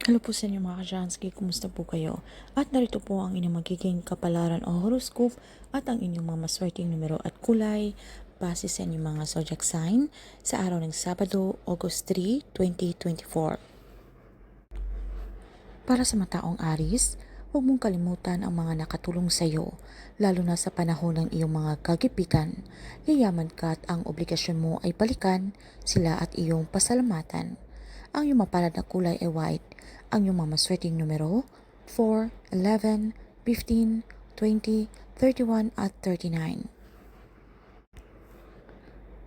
Hello po sa inyo mga Kajansky, kumusta po kayo? At narito po ang inyong magiging kapalaran o horoscope at ang inyong mga maswerteng numero at kulay base sa inyong mga zodiac sign sa araw ng Sabado, August 3, 2024. Para sa mataong Aris, huwag mong kalimutan ang mga nakatulong sa iyo, lalo na sa panahon ng iyong mga kagipitan. Yayaman ka at ang obligasyon mo ay balikan sila at iyong pasalamatan. Ang iyong mapalad na kulay ay white. Ang iyong mga maswerteng numero 4, 11, 15, 20, 31 at 39.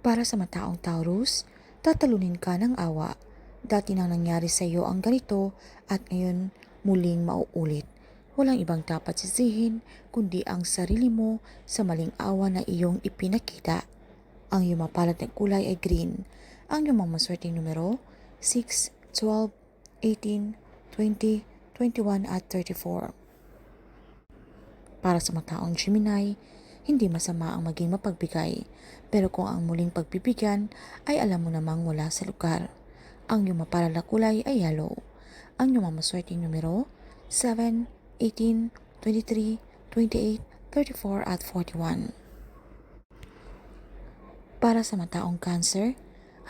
Para sa mataong Taurus, tatalunin ka ng awa. Dati nang nangyari sa iyo ang ganito at ngayon muling mauulit. Walang ibang dapat sisihin kundi ang sarili mo sa maling awa na iyong ipinakita. Ang iyong mapalad na kulay ay green. Ang iyong mga maswerteng numero 6, 12, 18, 20, 21 at 34. Para sa mataong Gemini, hindi masama ang maging mapagbigay, pero kung ang muling pagbibigyan ay alam mo namang wala sa lugar. Ang iyong mapalad na kulay ay yellow. Ang iyong mga maswerteng numero 7, 18, 23, 28, 34 at 41. Para sa mataong cancer,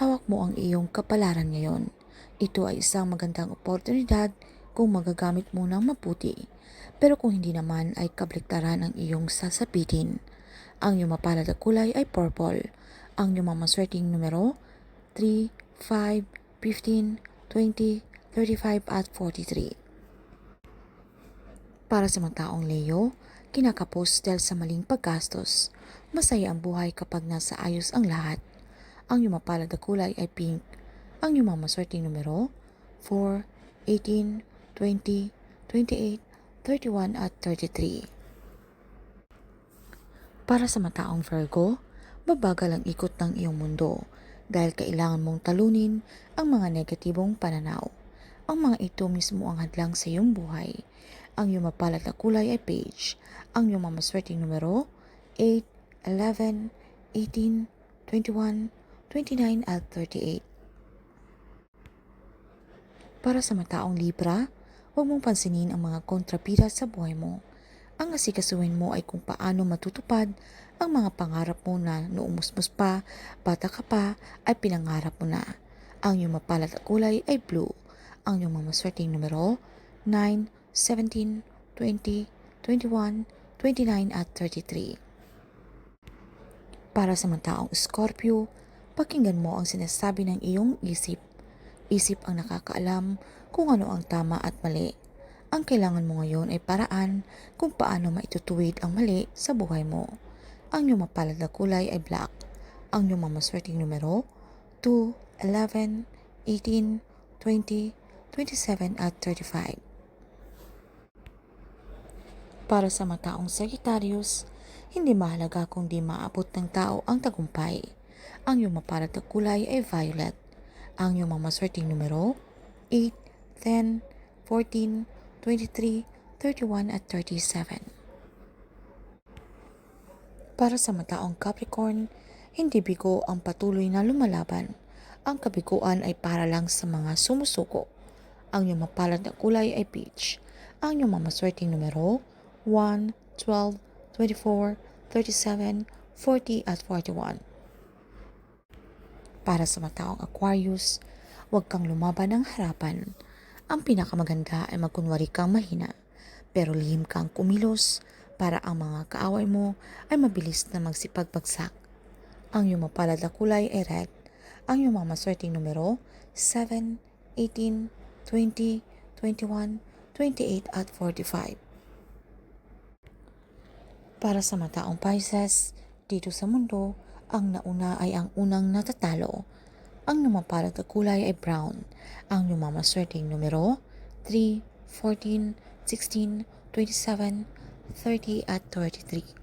hawak mo ang iyong kapalaran ngayon. Ito ay isang magandang oportunidad kung magagamit mo ng maputi. Pero kung hindi naman ay kabliktaran ang iyong sasapitin. Ang iyong mapalad na kulay ay purple. Ang iyong mga maswerteng numero 3, 5, 15, 20, 35 at 43. Para sa mga taong Leo, kinakapos dahil sa maling paggastos. Masaya ang buhay kapag nasa ayos ang lahat. Ang iyong mapalad na kulay ay pink. Ang iyong mga maswerteng numero 4, 18, 20, 28, 31 at 33. Para sa mataong Virgo, babagal ang ikot ng iyong mundo dahil kailangan mong talunin ang mga negatibong pananaw. Ang mga ito mismo ang hadlang sa iyong buhay. Ang iyong mapalad na kulay ay beige. Ang iyong mga maswerteng numero 8, 11, 18, 21, 29 at 38. Para sa mataong Libra, huwag mong pansinin ang mga kontrapira sa buhay mo. Ang asikasuhin mo ay kung paano matutupad ang mga pangarap mo na noong pa, bata ka pa, ay pinangarap mo na. Ang iyong mapalad na kulay ay blue. Ang iyong mga maswerteng numero 9, 17, 20, 21, 29 at 33. Para sa mga taong Scorpio, pakinggan mo ang sinasabi ng iyong isip. Isip ang nakakaalam kung ano ang tama at mali. Ang kailangan mo ngayon ay paraan kung paano maitutuwid ang mali sa buhay mo. Ang iyong mapalad na kulay ay black. Ang iyong mga maswerteng numero 2, 11, 18, 20, 27 at 35. Para sa mataong Sagittarius, hindi mahalaga kung di maabot ng tao ang tagumpay. Ang iyong mapalad na kulay ay violet. Ang iyong mga maswerteng numero 8, 10, 14, 23, 31 at 37. Para sa mataong Capricorn, hindi bigo ang patuloy na lumalaban. Ang kabiguan ay para lang sa mga sumusuko. Ang iyong mapalad na kulay ay peach. Ang iyong mga maswerteng numero 1, 12, 24, 37, 40 at 41. Para sa mataong Aquarius, huwag kang lumaban ng harapan. Ang pinakamaganda ay magkunwari kang mahina, pero lihim kang kumilos para ang mga kaaway mo ay mabilis na magsipagbagsak. Ang iyong mapalad na kulay ay red. Ang iyong mga maswerteng numero 7, 18, 20, 21, 28 at 45. Para sa mataong Pisces, dito sa mundo, ang nauna ay ang unang natatalo. Ang numapalad na kulay ay brown. Ang numamaswerteng numero 3, 14, 16, 27, 30 at 33.